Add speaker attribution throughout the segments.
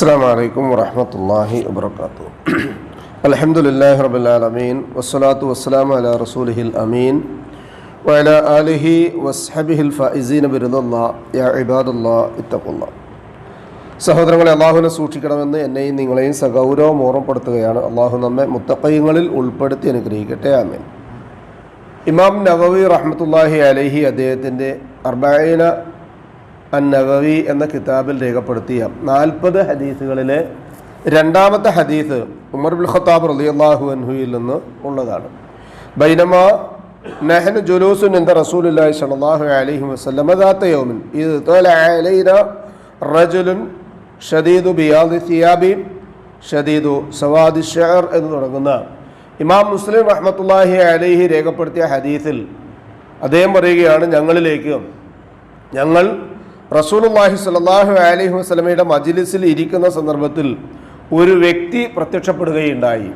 Speaker 1: السلام عليكم ورحمة الله وبركاته الحمد لله رب العالمين والصلاة والسلام على رسوله الأمين وعلى آله وصحبه الفائزين برضا الله يا عباد الله اتقوا الله സഹോദരങ്ങളെ അള്ളാഹുവിനെ സൂക്ഷിക്കണമെന്ന് എന്നെയും നിങ്ങളെയും സഗൗരവം ഓർമ്മപ്പെടുത്തുകയാണ് അള്ളാഹു നമ്മെ മുത്തക്കയങ്ങളിൽ ഉൾപ്പെടുത്തി അനുഗ്രഹിക്കട്ടെ ആമേൻ ഇമാം നവവി റഹ്മത്തുല്ലാഹി അലഹി അദ്ദേഹത്തിൻ്റെ അർബൈന അൻ നവവി എന്ന കിതാബിൽ രേഖപ്പെടുത്തിയ നാൽപ്പത് ഹദീസുകളിലെ രണ്ടാമത്തെ ഹദീസ് ഉമർ ബുൽ ഖത്താബ് റളിയല്ലാഹു അൻഹുയിൽ നിന്ന് ഉള്ളതാണ്. ബൈനമ നഹൻ ജുലൂസുൻ എന്ത റസൂലുള്ളാഹി സ്വല്ലല്ലാഹു അലൈഹി വസല്ലം ദാത്ത യൗമിൻ ഇത് തല അലൈന റജുലുൻ ഷദീദു ബിയാദി സിയാബി ഷദീദു സവാദി ഷഅർ എന്ന് തുടങ്ങുന്ന ഇമാം മുസ്ലിം റഹ്മത്തുള്ളാഹി അലൈഹി രേഖപ്പെടുത്തിയ ഹദീസിൽ അദ്ദേഹം പറയുകയാണ് ഞങ്ങളിലേക്ക് ഞങ്ങൾ റസൂലുള്ളാഹി സ്വല്ലല്ലാഹു അലൈഹി വസ്ലമയുടെ മജിലിസിൽ ഇരിക്കുന്ന സന്ദർഭത്തിൽ ഒരു വ്യക്തി പ്രത്യക്ഷപ്പെടുകയുണ്ടായി.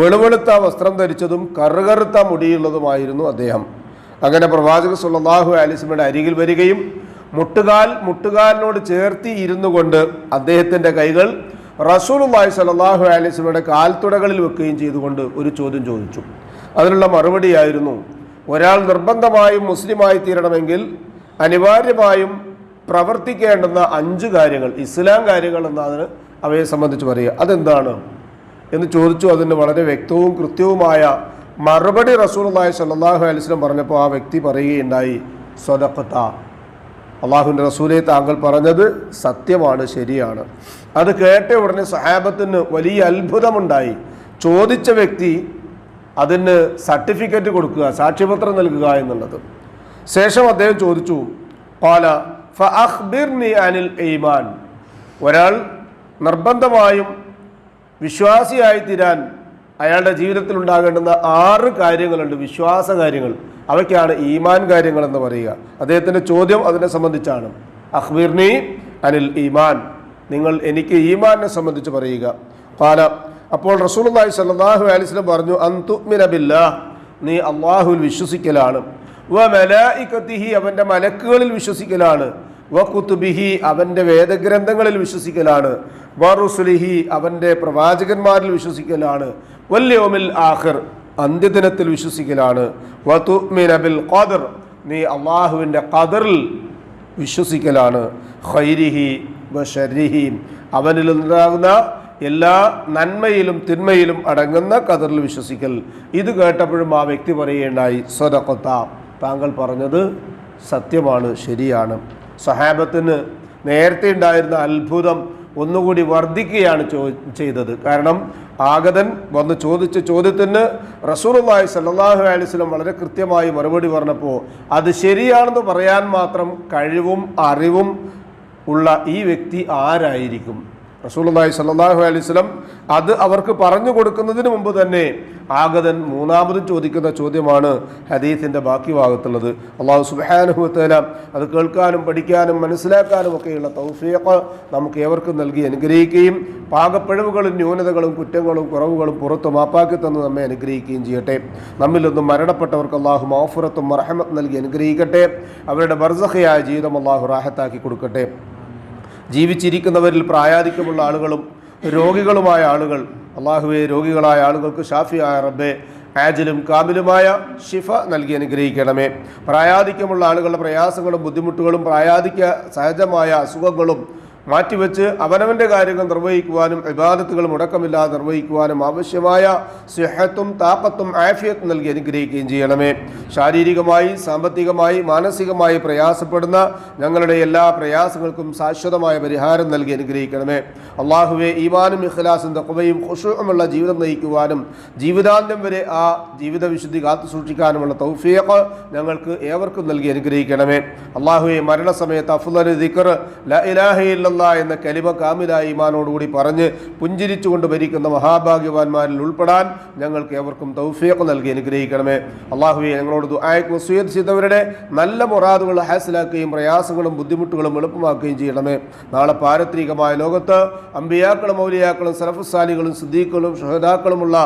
Speaker 1: വെളുവെളുത്ത വസ്ത്രം ധരിച്ചതും കറുകറുത്ത മുടിയുള്ളതുമായിരുന്നു അദ്ദേഹം. അങ്ങനെ പ്രവാചക സുല്ലാഹു അലിസ്മയുടെ അരികിൽ വരികയും മുട്ടുകാൽ മുട്ടുകാലിനോട് ചേർത്തി ഇരുന്നു കൊണ്ട് അദ്ദേഹത്തിന്റെ കൈകൾ റസൂലുള്ളാഹി സ്വല്ലല്ലാഹു അലൈഹി വസല്ലമയുടെ കാൽത്തുടകളിൽ വെക്കുകയും ചെയ്തുകൊണ്ട് ഒരു ചോദ്യം ചോദിച്ചു. അതിനുള്ള മറുപടിയായിരുന്നു ഒരാൾ നിർബന്ധമായും മുസ്ലിമായി തീരണമെങ്കിൽ അനിവാര്യമായും പ്രവർത്തിക്കേണ്ടുന്ന അഞ്ച് കാര്യങ്ങൾ ഇസ്ലാം കാര്യങ്ങൾ എന്നതിന് അവയെ സംബന്ധിച്ച് പറയുക. അതെന്താണ്? എന്ന് ചോദിച്ചു അതിന് വളരെ വ്യക്തവും കൃത്യവുമായ മറുപടി റസൂലുള്ളാഹി സ്വല്ലല്ലാഹു അലൈഹി വസല്ലം പറഞ്ഞപ്പോൾ ആ വ്യക്തി പറയുകയുണ്ടായി സ്വതക്കത്ത അള്ളാഹുവിന്റെ റസൂലെ താങ്കൾ പറഞ്ഞത് സത്യമാണ് ശരിയാണ്. അത് കേട്ട ഉടനെ സഹാബത്തിന് വലിയ അത്ഭുതമുണ്ടായി. ചോദിച്ച വ്യക്തി അതിന് സർട്ടിഫിക്കറ്റ് കൊടുക്കുക സാക്ഷ്യപത്രം നൽകുക എന്നുള്ളത്. ശേഷം അദ്ദേഹം ചോദിച്ചു പാല. അനിൽ ഈമാൻ. ഒരാൾ നിർബന്ധമായും വിശ്വാസിയായി തീരാൻ അയാളുടെ ജീവിതത്തിൽ ഉണ്ടാകേണ്ടുന്ന ആറ് കാര്യങ്ങളുണ്ട്. വിശ്വാസ കാര്യങ്ങൾ. അവയ്ക്കാണ് ഈമാൻ കാര്യങ്ങൾ എന്ന് പറയുക. അദ്ദേഹത്തിന്റെ ചോദ്യം അതിനെ സംബന്ധിച്ചാണ്. അഖ്ബിർനി അനിൽ ഈമാൻ. നിങ്ങൾ എനിക്ക് ഈമാനെ സംബന്ധിച്ച് പറയുക. പാല അപ്പോൾ റസൂലുള്ളാഹി സ്വല്ലല്ലാഹു അലൈഹി വസല്ലം പറഞ്ഞു അൻതുമിന ബില്ലാഹ്. നീ അള്ളാഹുവിൽ വിശ്വസിക്കലാണ്. അവന്റെ മലക്കുകളിൽ വിശ്വസിക്കലാണ്. വ കുത്തുബിഹി അവന്റെ വേദഗ്രന്ഥങ്ങളിൽ വിശ്വസിക്കലാണ്. വറുസുലിഹി റുസുലിഹി അവന്റെ പ്രവാചകന്മാരിൽ വിശ്വസിക്കലാണ്. വല്യോമിൽ ആഖിർ അന്ത്യദിനത്തിൽ വിശ്വസിക്കലാണ്. വതുമിനബിൽ ഖദർ നീ അള്ളാഹുവിന്റെ ഖദറിൽ വിശ്വസിക്കലാണ്. ഖൈരിഹി ബഷരിഹി അവനിൽ ഉണ്ടാകുന്ന എല്ലാ നന്മയിലും തിന്മയിലും അടങ്ങുന്ന കതറിൽ വിശ്വസിക്കൽ. ഇത് കേട്ടപ്പോഴും ആ വ്യക്തി പറയുകയുണ്ടായി സ്വതക്കൊത്ത താങ്കൾ പറഞ്ഞത് സത്യമാണ് ശരിയാണ്. സഹാബത്തിന് നേരത്തെ ഉണ്ടായിരുന്ന അത്ഭുതം ഒന്നുകൂടി വർദ്ധിക്കുകയാണ് ചെയ്തത്. കാരണം ആഗതൻ വന്ന് ചോദിച്ച ചോദ്യത്തിന് റസൂലുള്ളാഹി സല്ലാഹു അലൈഹി വസല്ലം വളരെ കൃത്യമായി മറുപടി പറഞ്ഞപ്പോൾ അത് ശരിയാണെന്ന് പറയാൻ മാത്രം കഴിവും അറിവും ഉള്ള ഈ വ്യക്തി ആരായിരിക്കും? റസൂലുള്ളാഹി സല്ലാഹു വസല്ലം അത് അവർക്ക് പറഞ്ഞു കൊടുക്കുന്നതിന് മുമ്പ് തന്നെ ആഗതൻ മൂന്നാമത് ചോദിക്കുന്ന ചോദ്യമാണ് ഹദീസിന്റെ ബാക്കി ഭാഗത്തുള്ളത്. അള്ളാഹു സുബ്ഹാനഹു വതആല അത് കേൾക്കാനും പഠിക്കാനും മനസ്സിലാക്കാനും ഒക്കെയുള്ള തൗഫീഖ് നമുക്ക് ഏവർക്കും നൽകി അനുഗ്രഹിക്കുകയും പാകപ്പിഴവുകളും ന്യൂനതകളും കുറ്റങ്ങളും കുറവുകളും പുറത്തു മാപ്പാക്കി തന്ന് നമ്മെ അനുഗ്രഹിക്കുകയും ചെയ്യട്ടെ. നമ്മിൽ നിന്നും മരണപ്പെട്ടവർക്ക് അള്ളാഹു മാഫുറത്തും മറഹമത്ത് നൽകി അനുഗ്രഹിക്കട്ടെ. അവരുടെ ബർസഖയായ ജീവിതം അള്ളാഹു റാഹത്താക്കി കൊടുക്കട്ടെ. ജീവിച്ചിരിക്കുന്നവരിൽ പ്രായാധിക്യമുള്ള ആളുകളും രോഗികളുമായ ആളുകൾ അള്ളാഹുവെ രോഗികളായ ആളുകൾക്ക് ഷാഫിയായ റബ്ബെ ആജിലും കാമിലുമായ ഷിഫ നൽകി അനുഗ്രഹിക്കണമേ. പ്രായാധിക്യമുള്ള ആളുകളുടെ പ്രയാസങ്ങളും ബുദ്ധിമുട്ടുകളും പ്രായാധിക്യ സഹജമായ അസുഖങ്ങളും മാറ്റിവെച്ച് അവനവന്റെ കാര്യങ്ങൾ നിർവഹിക്കുവാനും വിവാദത്തുകൾ മുടക്കമില്ലാതെ നിർവഹിക്കുവാനും ആവശ്യമായ സിഹത്തും താക്കത്തും ആഫിയത്തും നൽകി അനുഗ്രഹിക്കുകയും ചെയ്യണമേ. ശാരീരികമായി സാമ്പത്തികമായി മാനസികമായി പ്രയാസപ്പെടുന്ന ഞങ്ങളുടെ എല്ലാ പ്രയാസങ്ങൾക്കും ശാശ്വതമായ പരിഹാരം നൽകി അനുഗ്രഹിക്കണമേ. അള്ളാഹുവെ ഈമാനും ഇഖ്ലാസും തക്കവയും ഖുഷുമുള്ള ജീവിതം നയിക്കുവാനും ജീവിതാന്ത്യം വരെ ആ ജീവിത വിശുദ്ധി കാത്തു സൂക്ഷിക്കാനുമുള്ള ഞങ്ങൾക്ക് ഏവർക്കും നൽകി അനുഗ്രഹിക്കണമേ. അള്ളാഹുവെ മരണസമയത്ത് അഫ്ലൽ ദിക്കർ ല ഇലാഹ ഇല്ലല്ലാ എന്ന കലിമ കാമിലായ ഈമാനോടുകൂടി പറഞ്ഞ് പുഞ്ചിരിച്ചുകൊണ്ട് ഭരിക്കുന്ന മഹാഭാഗ്യവാന്മാരിൽ ഉൾപ്പെടാൻ ഞങ്ങൾക്ക് എവർക്കും തൗഫീഖ് നൽകി അനുഗ്രഹിക്കണമേ. അള്ളാഹുവെ ഞങ്ങളോട് ദുആയക്ക് വസൂയത്ത് ചെയ്തവരുടെ നല്ല മൊറാദുകൾ ഹാസിലാക്കുകയും പ്രയാസങ്ങളും ബുദ്ധിമുട്ടുകളും എളുപ്പമാക്കുകയും ചെയ്യണമേ. നാളെ പാരത്രികമായ ലോകത്ത് അമ്പിയാക്കളും മൗലിയാക്കളും സലഫുസാലികളും സിദ്ദീഖുകളും ഷഹദാക്കളുമുള്ള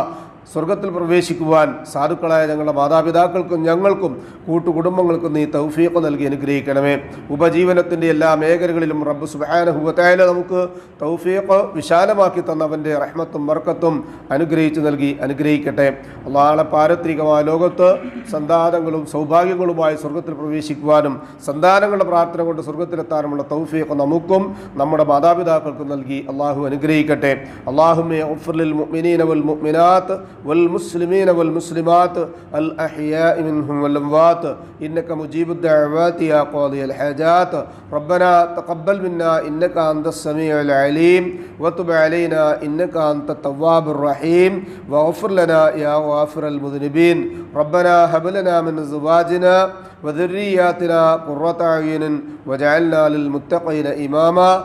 Speaker 1: സ്വർഗത്തിൽ പ്രവേശിക്കുവാൻ സാധുക്കളായ ഞങ്ങളുടെ മാതാപിതാക്കൾക്കും ഞങ്ങൾക്കും കൂട്ടുകുടുംബങ്ങൾക്കും നീ തൗഫീഖ് നൽകി അനുഗ്രഹിക്കണമേ. ഉപജീവനത്തിന്റെ എല്ലാ മേഖലകളിലും റബ്ബ് സുബാനഹുബത്തായാലും നമുക്ക് തൗഫീഖ് വിശാലമാക്കി തന്നവന്റെ റഹ്മത്തും വർക്കത്തും അനുഗ്രഹിച്ചു നൽകി അനുഗ്രഹിക്കട്ടെ. നാളെ പാരത്രികമായ ലോകത്ത് സന്താനങ്ങളും സൗഭാഗ്യങ്ങളുമായി സ്വർഗത്തിൽ പ്രവേശിക്കുവാനും സന്താനങ്ങളുടെ പ്രാർത്ഥന കൊണ്ട് സ്വർഗത്തിലെത്താനുമുള്ള തൗഫീഖ് നമുക്കും നമ്മുടെ മാതാപിതാക്കൾക്കും നൽകി അള്ളാഹു അനുഗ്രഹിക്കട്ടെ. അള്ളാഹുമേ ഒഫർലിൽ മുഅ്മിനീന വൽ മുഅ്മിനാത്ത് والمسلمين والمسلمات الأحياء منهم والأموات. إنك مجيب الدعوات يا قاضي الحاجات. ربنا تقبل منا إنك أنت السميع العليم. وتب علينا إنك أنت التواب الرحيم. واغفر لنا يا غافر المذنبين. ربنا هب لنا من أزواجنا وذرياتنا قرة أعين. واجعلنا للمتقين إماما.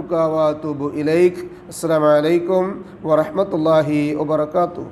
Speaker 1: وأتوب إليك السلام عليكم ورحمة الله وبركاته